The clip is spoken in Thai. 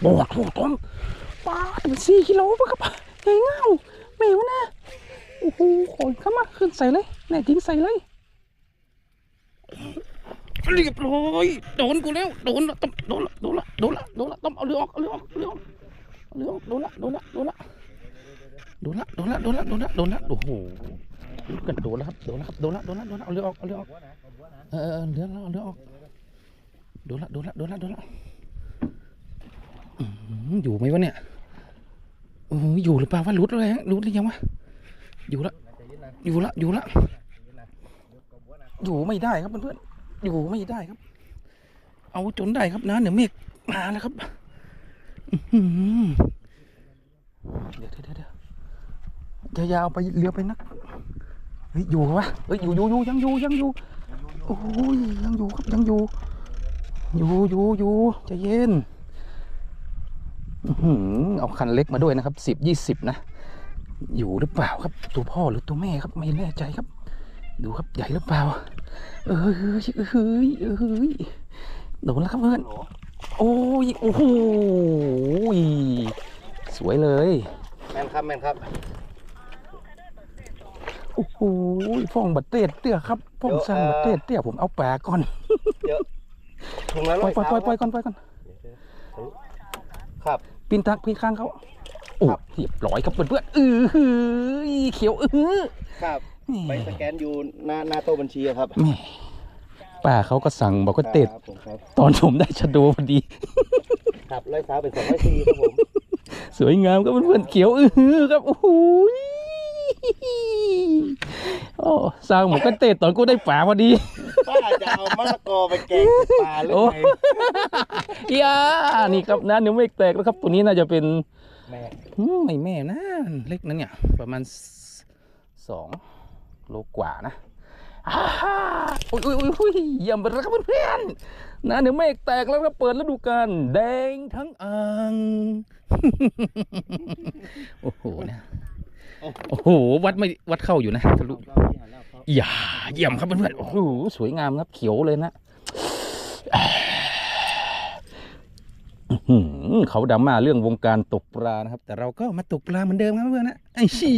โอ้โหต้มปลาถึงสี่กิโลปะครับใหญ่เงาแมวนะโอ้โหขนเข้ามาขึ้นใส่เลยแน่ทิ้งใส่เลยเรียบร้อยโดนกูแล้วโดนละต้มโดนละโดนละโดนละโดนละต้มเอาเรือออกเอาเรือออกเอาเรือออกเอาเรือออกโดนละโดนละโดนละโดนละโดนละโดนละโดนละโดนละโอ้โหกันโดนล้วครับโดนล้วครับโดนละโดนละโดนละเอาเรือออกเอาเรือออกเออเรือแล้วเอาเรือออกโดนละโดนละโดนละโดนละ อยู่ไหมวะเนี่ยเอออยู่หรือเปล่าวะรุดเลยฮะรุดหรือยังวะอยู่ละอยู่ละอยู่ละอยู่ไม่ได้ครับเพื่อนๆอยู่ไม่ได้ครับ เอาจนได้ครับนะเดี๋ยวเมฆมาแล้วครับเดี๋ยวเดี๋ยวเดี๋ยวเดี๋ยวยาวไปเรือไปนักเฮ้ยอยู่วะเฮ้ยอยู่อยู่อยู่ยังอยู่ยังอยู่โอ้ยยังอยู่ครับยังอยู่ อยู่อยู่อยู่ใจเย็น เอาคันเล็กมาด้วยนะครับสิบยี่สิบนะ อยู่หรือเปล่าครับ ตัวพ่อหรือตัวแม่ครับไม่แน่ใจครับ ดูครับใหญ่หรือเปล่า เอ้ยเอ้ยเอ้ยเอ้ยโดนแล้วครับเพื่อนโอ้ยโอ้โหยสวยเลยแม่นครับแม่นครับโอ้โหยฟ้องบัดเตดเตี้ยครับฟ้องสั่งบัดเตดเตี้ยผมเอาแปลก่อนถุงละปร้ล่ออยยปล่อยปล่อยปล่อยสามก่อนปล่อยก่อน ครับ ปีนทักปีนข้างเขาโอ้ครับ เรียบร้อยครับเพื่อนๆเออหือเขียวเออครับไปสแกนอยู่หน้าหน้าโต๊ะบัญชีอะครับแม่ป้าเขาก็สั่งบอกว่าเตดครับผมครับตอนผมได้ชะโดพอดี ครับร้อยสามเป็นสองร้อยสี่ครับผมสวยงามครับเพื่อนๆเขียวอื้อหือครับโอ้โหยโอ้สร้างหมวกกันเตะตอนกูได้ป่าพอดีป้าจะ เอามะละกอไปแกงปลาหรือโอ้ไงยานี่ครับนะนิ้วเมฆแตกแล้วครับ ตัวนี้น่าจะเป็นแม่อืมไม่แม่นะเล็กนะเนี่ย ประมาณสองโลกว่านะอ้าฮ่าอุ้ยอุ้ยอุ้ยอุ้ยเยี่ยมไปแล้วครับเพื่อนๆนะเดี๋ยวเมฆแตกแล้วครับเปิดฤดูกาลแดงทั้งอ่างโอ้โหนะโอ้โหวัดไม่วัดเข้าอยู่นะทะลุ อย่าเยี่ยมครับเพื่อนๆโอ้โหสวยงามครับเขียวเลยนะอื้อหือเขาดราม่าเรื่องวงการตกปลานะครับ แต่เราก็มาตกปลาเหมือนเดิมครับเพื่อนๆนะไอ้ชี